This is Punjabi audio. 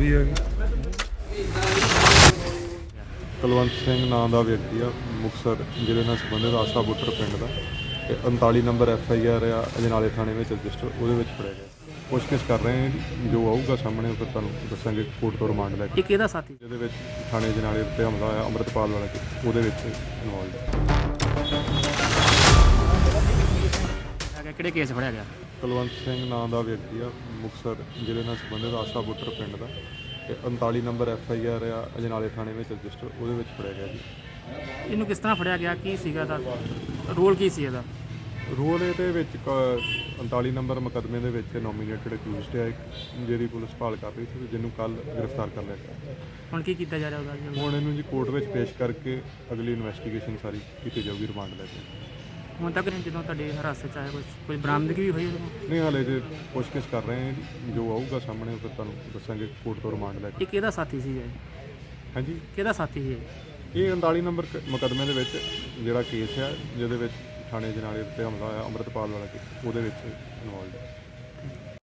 ਵੀ ਹੈਗੀ ਕੁਲਵੰਤ ਸਿੰਘ ਨਾਂ ਦਾ ਵਿਅਕਤੀ ਆ ਮੁਕਤਸਰ ਜ਼ਿਲ੍ਹੇ ਨਾਲ ਸੰਬੰਧਿਤ ਆਸਾ ਬੁੱਟਰ ਪਿੰਡ ਦਾ। ਤੇ 39 ਨੰਬਰ ਐਫ ਆਈ ਆਰ ਆ ਅਜਨਾਲੇ ਥਾਣੇ ਵਿੱਚ ਰਜਿਸਟਰ ਉਹਦੇ ਵਿੱਚ ਫੜਿਆ ਗਿਆ। ਪੁੱਛਗਿੱਛ ਕਰ ਰਹੇ ਹਾਂ ਜੋ ਆਊਗਾ ਸਾਹਮਣੇ ਫਿਰ ਤੁਹਾਨੂੰ ਦੱਸਾਂਗੇ ਕੋਰਟ ਤੋਂ ਰਿਮਾਂਡ ਲੈ ਕੇ। ਇਹ ਕਿਹਦਾ ਸਾਥੀ? ਜਿਹਦੇ ਵਿੱਚ ਥਾਣੇ ਅਜਨਾਲੇ ਉੱਤੇ ਹਮਲਾ ਹੋਇਆ ਅੰਮ੍ਰਿਤਪਾਲ ਵਾਲਾ ਕੇਸ, ਉਹਦੇ ਵਿੱਚ ਇਨਵੋਲਡ। ਹੈਗਾ ਕਿਹੜੇ ਕੇਸ ਫੜਿਆ ਗਿਆ? ਕੁਲਵੰਤ ਸਿੰਘ ਨਾਂ ਦਾ ਵਿਅਕਤੀ ਆ ਮੁਕਤਸਰ ਜ਼ਿਲ੍ਹੇ ਨਾਲ ਸੰਬੰਧਿਤ ਆਸਾ ਬੁੱਟਰ ਪਿੰਡ ਦਾ ਤੇ 39 ਨੰਬਰ ਐਫ ਆਈ ਆਰ ਆ ਅਜਨਾਲੇ ਥਾਣੇ ਵਿੱਚ ਰਜਿਸਟਰ ਉਹਦੇ ਵਿੱਚ ਫੜਿਆ ਗਿਆ ਜੀ। ਇਹਨੂੰ ਕਿਸ ਤਰ੍ਹਾਂ ਫੜਿਆ ਗਿਆ? ਕੀ ਸੀਗਾ ਦਾ ਰੋਲ ਕੀ ਸੀ ਇਹਦਾ? ਰੋਲ ਇਹਦੇ ਵਿੱਚ ਕ- 39 ਨੰਬਰ ਮੁਕੱਦਮੇ ਦੇ ਵਿੱਚ ਨੋਮੀਨੇਟਡ ਅਕਿਊਜ਼ਡ ਹੈ ਇੱਕ ਜਿਹਦੀ ਪੁਲਿਸ ਭਾਲ ਕਰ ਰਹੀ ਸੀ ਜਿਹਨੂੰ ਕੱਲ ਗ੍ਰਿਫਤਾਰ ਕਰ ਲਿਆ ਗਿਆ। ਹੁਣ ਕੀ ਕੀਤਾ ਜਾ ਰਿਹਾ ਉਹਦਾ? ਹੁਣ ਇਹਨੂੰ ਜੀ ਕੋਰਟ ਵਿੱਚ ਪੇਸ਼ ਕਰਕੇ ਅਗਲੀ ਇਨਵੈਸਟੀਗੇਸ਼ਨ ਸਾਰੀ ਕੀਤੀ ਜਾਊਗੀ ਰਿਮਾਂਡ ਲੈ ਕੇ। ਹੁਣ ਤੱਕ ਨਹੀਂ ਜਦੋਂ ਤੁਹਾਡੇ ਹਿਰਾਸਤ ਚ ਆਇਆ ਕੁਝ ਕੋਈ ਬਰਾਮਦਗੀ ਵੀ ਹੋਈ ਉਹਦੇ ਕੋਲ? ਨਹੀਂ ਹਾਲੇ ਜੇ ਪੁੱਛਗਿੱਛ ਕਰ ਰਹੇ ਹਾਂ ਜੀ। ਜੋ ਆਊਗਾ ਸਾਹਮਣੇ ਫਿਰ ਤੁਹਾਨੂੰ ਦੱਸਾਂਗੇ ਕੋਰਟ ਤੋਂ ਰਿਮਾਂਡ ਲੈ ਕੇ ਇਹ ਕਿਹਦਾ ਸਾਥੀ ਸੀ ਇਹ ਹਾਂਜੀ ਕਿਹਦਾ ਸਾਥੀ ਸੀ ਇਹ? ਇਹ 39 ਨੰਬਰ ਕ- ਮੁਕੱਦਮੇ ਦੇ ਵਿੱਚ ਜਿਹੜਾ ਕੇਸ ਹੈ ਜਿਹਦੇ ਵਿੱਚ ਥਾਣੇ ਜਨਾਲੇ ਉੱਤੇ ਹਮਲਾ ਹੋਇਆ ਅੰਮ੍ਰਿਤਪਾਲ ਵਾਲਾ ਕੇਸ, ਉਹਦੇ ਵਿੱਚ ਇਨਵੋਲਡ ਹੈ